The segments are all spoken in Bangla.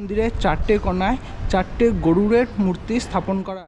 মন্দিরের চারটে কোনায় চারটে গরুরের মূর্তি স্থাপন করা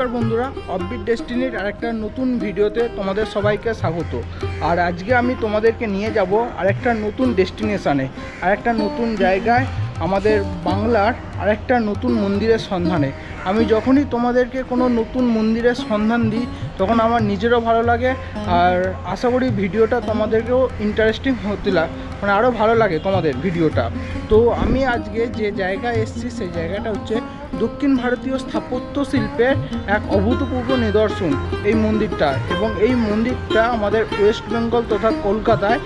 নমস্কার বন্ধুরা অববিট ডেস্টিনির আরেকটা নতুন ভিডিওতে তোমাদের সবাইকে স্বাগত। আর আজকে আমি তোমাদেরকে নিয়ে যাব আরেকটা নতুন ডেস্টিনেশানে, আরেকটা নতুন জায়গায় আমাদের বাংলার আরেকটা নতুন মন্দিরের সন্ধানে। আমি যখনই তোমাদেরকে কোনো নতুন মন্দিরের সন্ধান দিই, তখন আমার নিজেরও ভালো লাগে, আর আশা করি ভিডিওটা তোমাদেরকেও ইন্টারেস্টিং হতে লাগ মানে আরও ভালো লাগে তোমাদের ভিডিওটা। তো আমি আজকে যে জায়গায় এসেছি, সেই জায়গাটা হচ্ছে দক্ষিণ ভারতীয় স্থাপত্য শিল্পের এক অভূতপূর্ব নিদর্শন এই মন্দিরটা। এবং এই মন্দিরটা আমাদের ওয়েস্ট বেঙ্গল তথা কলকাতায়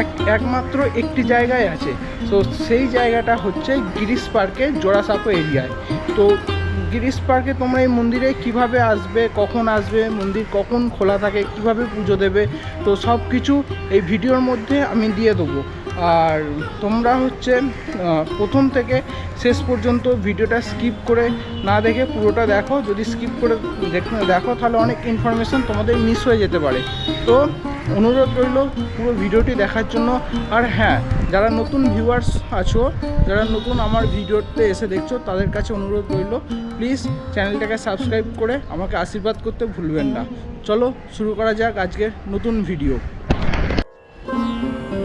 এক, একমাত্র একটি জায়গায় আছে। তো সেই জায়গাটা হচ্ছে গিরিশ পার্কে জোড়াসাঁকো এরিয়ায় তো গিরিশ পার্কে তোমরা এই মন্দিরে কীভাবে আসবে, কখন আসবে, মন্দির কখন খোলা থাকে, কীভাবে পুজো দেবে, তো সব কিছু এই ভিডিওর মধ্যে আমি দিয়ে দেবো। আর তোমরা হচ্ছে প্রথম থেকে শেষ পর্যন্ত ভিডিওটা স্কিপ করে না দেখে পুরোটা দেখো। যদি স্কিপ করে দেখ- তাহলে অনেক ইনফরমেশান তোমাদের মিস হয়ে যেতে পারে। তো অনুরোধ রইল পুরো ভিডিওটি দেখার জন্য। আর হ্যাঁ যারা নতুন ভিউয়ার্স আছো, যারা নতুন আমার ভিডিওতে এসে দেখছ, তাদের কাছে অনুরোধ রইল প্লিজ চ্যানেলটাকে সাবস্ক্রাইব করে আমাকে আশীর্বাদ করতে ভুলবেন না। চলো, শুরু করা যাক আজকের নতুন ভিডিও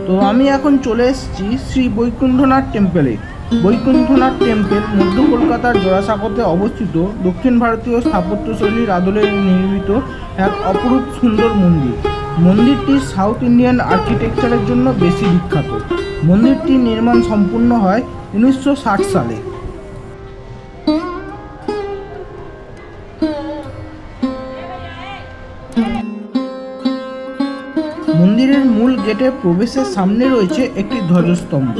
তো আমি এখন চলে এসেছি শ্রী বৈকুণ্ঠনাথ টেম্পেলে বৈকুণ্ঠনাথ টেম্পেল মধ্য কলকাতার জোড়াসাঁকোতে অবস্থিত দক্ষিণ ভারতীয় স্থাপত্যশৈলীর আদলে নির্মিত এক অপরূপ সুন্দর মন্দির। মন্দিরটি সাউথ ইন্ডিয়ান আর্কিটেকচারের জন্য বেশি বিখ্যাত। মন্দিরটির নির্মাণ সম্পূর্ণ হয় উনিশশো ষাট সালে। মন্দিরের মূল গেটে প্রবেশের সামনে রয়েছে একটি ধ্বজস্তম্ভ।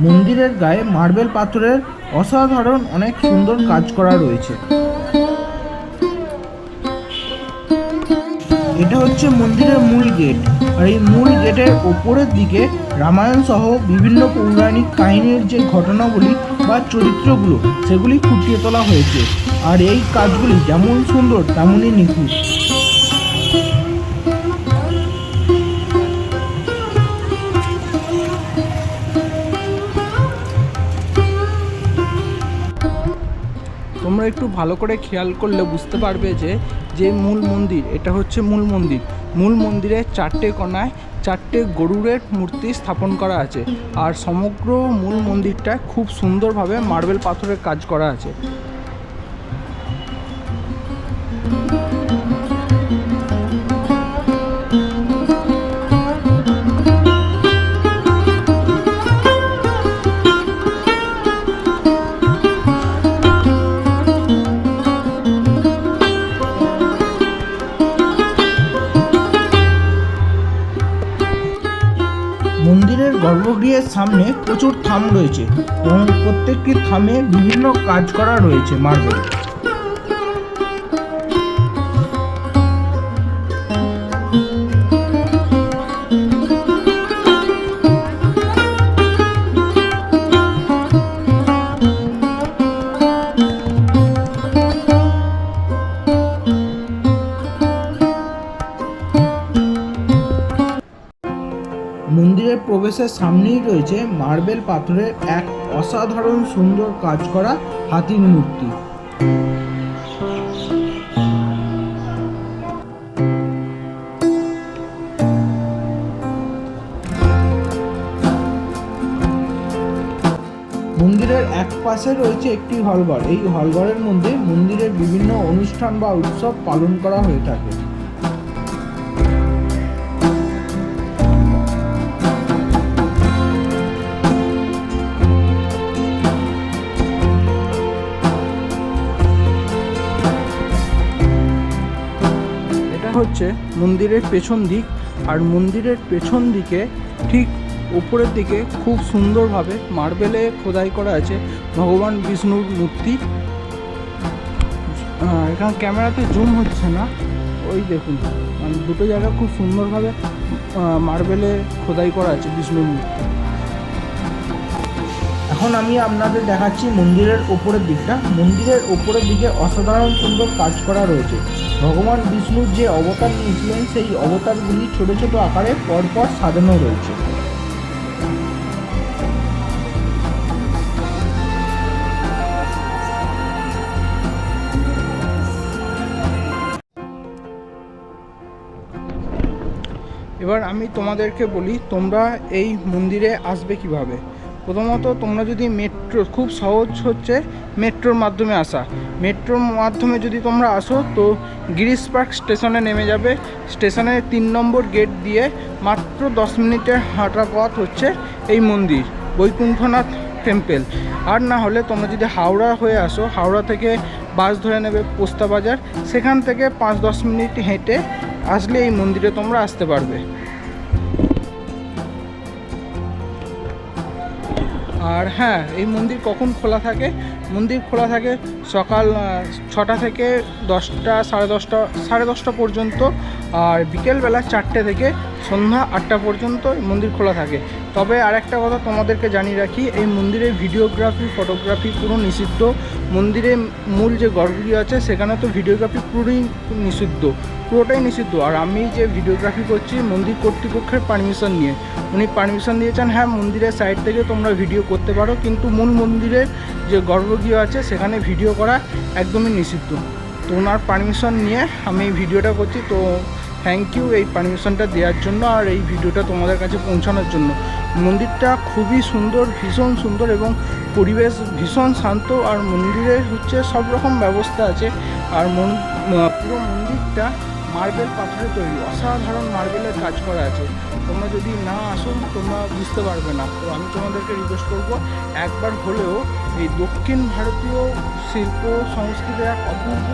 মন্দিরের গায়ে মার্বেল পাথরের অসাধারণ অনেক সুন্দর কাজ করা রয়েছে। এটা হচ্ছে মন্দিরের মূল গেট। আর এই মূল গেটের ওপরের দিকে রামায়ণ সহ বিভিন্ন পৌরাণিক কাহিনীর যে ঘটনাগুলি বা চরিত্রগুলো, সেগুলি ফুটিয়ে তোলা হয়েছে। আর এই কাজগুলি যেমন সুন্দর, তেমনই নিখুঁত। একটু ভালো করে খেয়াল করলে বুঝতে পারবে যে যে মূল মন্দির, এটা হচ্ছে মূল মন্দির। মূল মন্দিরের চারটে কোনায় চারটে গরুরের মূর্তি স্থাপন করা আছে। আর সমগ্র মূল মন্দিরটা খুব সুন্দরভাবে মার্বেল পাথরের কাজ করা আছে। মন্দিরের গর্ভগৃহের সামনে প্রচুর থাম রয়েছে এবং প্রত্যেকটি থামে বিভিন্ন কাজ করা রয়েছে মার্বেল মন্দিরের প্রবেশের সামনেই রয়েছে মার্বেল পাথরের এক অসাধারণ সুন্দর কাজ করা হাতির মূর্তি। মন্দিরের এক পাশে রয়েছে একটি হলঘর। এই হলঘরের মধ্যে মন্দিরের বিভিন্ন অনুষ্ঠান বা উৎসব পালন করা হয়ে থাকে। হচ্ছে মন্দিরের পেছন দিক আর মন্দিরের পেছন দিকে ঠিক উপরের দিকে খুব সুন্দরভাবে মার্বেলে খোদাই করা আছে ভগবান বিষ্ণুর মূর্তি। এখানে ক্যামেরাতে জুম হচ্ছে না। ওই দেখুন মানে দুটো জায়গা খুব সুন্দরভাবে মার্বেলে খোদাই করা আছে বিষ্ণুর মূর্তি। এখন আমি আপনাদের দেখাচ্ছি মন্দিরের ওপরের দিকটা। মন্দিরের ওপরের দিকে অসাধারণ সুন্দর কাজ করা রয়েছে। ভগবান বিষ্ণুর যে অবতার নিয়েছিলেন, সেই অবতারগুলি ছোট ছোট আকারে পরপর সাজানো রয়েছে। এবার আমি তোমাদেরকে বলি, তোমরা এই মন্দিরে আসবে কীভাবে? প্রথমত তোমরা যদি মেট্রো খুব সহজ হচ্ছে মেট্রোর মাধ্যমে আসা। মেট্রোর মাধ্যমে যদি তোমরা আসো, তো গিরিশ পার্ক স্টেশনে নেমে যাবে। স্টেশনের তিন নম্বর গেট দিয়ে মাত্র দশ মিনিটের হাঁটা পথ হচ্ছে এই মন্দির, বৈকুণ্ঠনাথ টেম্পেল আর না হলে তোমরা যদি হাওড়া হয়ে আসো, হাওড়া থেকে বাস ধরে নেবে পোস্তা বাজার। সেখান থেকে পাঁচ দশ মিনিট হেঁটে আসলে এই মন্দিরে তোমরা আসতে পারবে। আর হ্যাঁ এই মন্দির কখন খোলা থাকে? মন্দির খোলা থাকে সকাল ছটা থেকে দশটা, সাড়ে দশটা সাড়ে দশটা পর্যন্ত আর বিকেলবেলা চারটে থেকে সন্ধ্যা আটটা পর্যন্ত মন্দির খোলা থাকে। তবে আরেকটা কথা তোমাদেরকে জানিয়ে রাখি, এই মন্দিরে ভিডিওগ্রাফি, ফটোগ্রাফি পুরো নিষিদ্ধ। মন্দিরে মূল যে গর্ভগৃহ আছে, সেখানে তো ভিডিওগ্রাফি পুরোই নিষিদ্ধ। পুরোটাই নিষিদ্ধ। আর আমি যে ভিডিওগ্রাফি করছি মন্দির কর্তৃপক্ষের পারমিশন নিয়ে। উনি পারমিশন দিয়েছেন হ্যাঁ মন্দিরের সাইড থেকে তোমরা ভিডিও করতে পারো, কিন্তু মূল মন্দিরের যে গর্ভগৃহ আছে, সেখানে ভিডিও করা একদমই নিষিদ্ধ। তো ওনার পারমিশন নিয়ে আমি এই ভিডিওটা করছি। তো থ্যাংক ইউ এই পারমিশনটা দেওয়ার জন্য আর এই ভিডিওটা তোমাদের কাছে পৌঁছানোর জন্য। মন্দিরটা খুবই সুন্দর, ভীষণ সুন্দর এবং পরিবেশ ভীষণ শান্ত। আর মন্দিরের হচ্ছে সব রকম ব্যবস্থা আছে। আর পুরো মন্দিরটা মার্বেল পাথরে তৈরি। অসাধারণ মার্বেলের কাজ করা আছে। তোমরা যদি না আসো, তোমরা বুঝতে পারবে না। তো আমি তোমাদেরকে রিকোয়েস্ট করব, একবার হলেও এই দক্ষিণ ভারতীয় শিল্প সংস্কৃতির এক অপূর্ব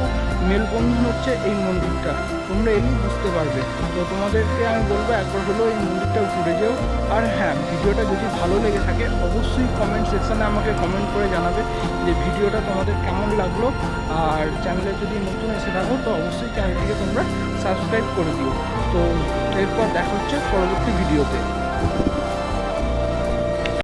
মেলবন্ধন হচ্ছে এই মন্দিরটা। তোমরা এলেই বুঝতে পারবে। তো তোমাদেরকে আমি বলব, একবার হলেও এই মন্দিরটা ঘুরে যেও। আর হ্যাঁ ভিডিওটা যদি ভালো লেগে থাকে, অবশ্যই কমেন্ট সেকশানে আমাকে কমেন্ট করে জানাবে যে ভিডিওটা তোমাদের কেমন লাগল। আর চ্যানেলে যদি নতুন এসে থাকো, তো অবশ্যই চ্যানেলটিকে তোমরা সাবস্ক্রাইব করে দিও। তো এরপর দেখা হচ্ছে পরবর্তী ভিডিওতে।